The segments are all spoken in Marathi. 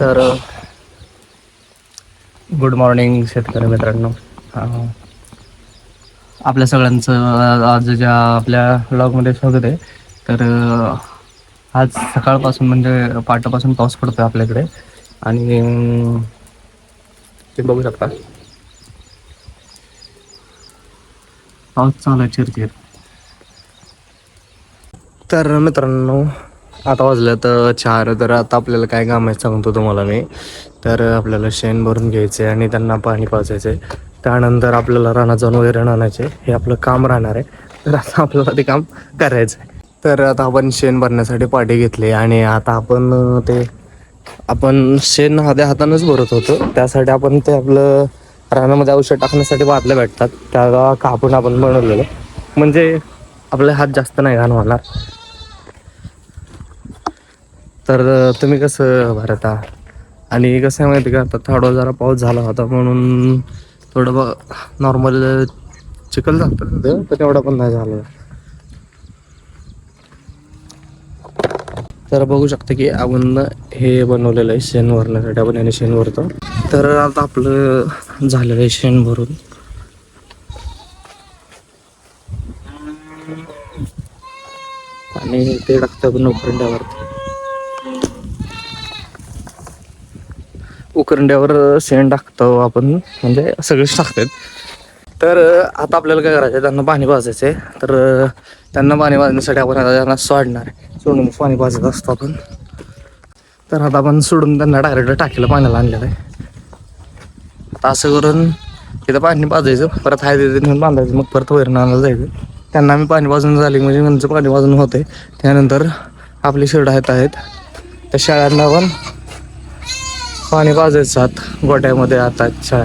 तर गुड मॉर्निंग शेतकरी मित्रांनो. आपल्या सगळ्यांचं आज ज्या आपल्या ब्लॉगमध्ये स्वागत आहे. तर आज सकाळपासून म्हणजे पाटापासून पाऊस पडतोय आपल्याकडे. आणि ते बघू शकता. पाऊस चालू आहे चिरचिर. तर मित्रांनो आता वाजलं तर चार तर आता आपल्याला काय काम आहे सांगतो तुम्हाला मी. तर आपल्याला शेण भरून घ्यायचे आणि त्यांना पाणी पाजायचे त्यानंतर आपल्याला रानात जाऊन वगैरे आणायचे हे आपलं काम राहणार आहे. तर आता आपल्याला ते काम करायचं आहे तर आता आपण शेण भरण्यासाठी पाठी घेतली आणि आता आपण ते आपण शेण हात्या हातानंच भरत होतो. त्यासाठी आपण ते आपलं रानामध्ये औषध टाकण्यासाठी बादल्या भेटतात. त्या कापून आपण बनवलेलं. म्हणजे आपले हात जास्त नाही घाण होणार. तर तुम्ही कसं भरता? आणि कसं आहे माहिती का? आता थोडा जरा पाऊस झाला होता म्हणून थोडं ब नॉर्मल चिखल झालं होतं, पण एवढा पण नाही झालं. तर बघू शकता की आपण हे बनवलेलं आहे शेण भरण्यासाठी आपण याने शेण भरतो तर आता आपलं झालेलं आहे शेण भरून. आणि ते टाकतो आपण उकरंड्यावरती उकरंड्यावर शेण टाकतो आपण. म्हणजे सगळेच टाकतात. तर आता आपल्याला काय करायचं आहे त्यांना पाणी पाजायचं आहे तर त्यांना पाणी पाजण्यासाठी आपण आता त्यांना सोडणार आहे. सोडून पाणी पाजत असतो आपण. तर आता आपण सोडून त्यांना डायरेक्ट टाकीला पाण्याला आणलेलं आहे. आता असं करून तिथं पाणी पाजायचं परत हाय तिथे नेऊन बांधायचं. मग परत वैरण आणायला जायचं. त्यांना आम्ही पाणी वाजून झाली. म्हणजे त्यांचं पाणी वाजून होते त्यानंतर आपली शेड आहेत आहेत. त्या शाळांना पण पाणी पाजायचं आत गोट्यामध्ये आता अच्छा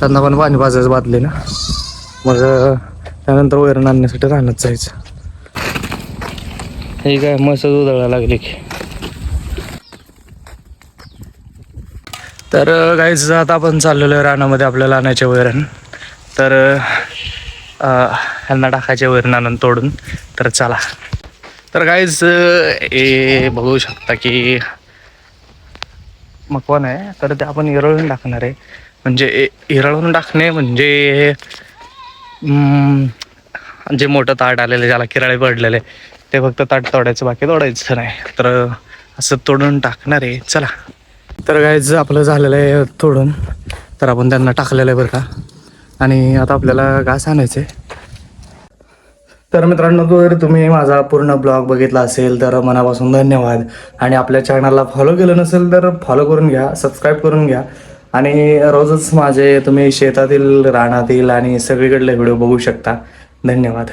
त्यांना पण पाणी पाजायचं बादले ना. मग त्यानंतर वैरण आणण्यासाठी राहण्यात जायचं. हे काय मस्त उधळा लागली की. तर गाईच आता आपण चाललेलो आहे रानामध्ये आपल्याला आणायचे वैरण. तर ह्यांना टाकायचे वैरण आणून तोडून. तर चला. तर गाईज हे बघू शकता की मकवान आहे. तर ते आपण इरळून टाकणार आहे. म्हणजे ए- इरळून टाकणे म्हणजे जे मोठं ताट आलेलं ज्याला किराळे पडलेले ते फक्त ताट तोडायचं बाकी तोडायचं नाही. तर असं तोडून टाकणार आहे. चला. तर गायचं आपलं झालेलं आहे तोडून. तर आपण त्यांना टाकलेलं आहे बरं का. आणि आता आपल्याला घास आणायचं आहे. तर मित्रांनो जर तुम्ही माझा पूर्ण ब्लॉग बघितला असेल तर मनापासून धन्यवाद. आणि आपल्या चॅनलला फॉलो केलं नसेल तर फॉलो करून घ्या सबस्क्राईब करून घ्या. आणि रोजच माझे तुम्ही शेतातील रानातील आणि सगळीकडले व्हिडिओ बघू शकता. धन्यवाद.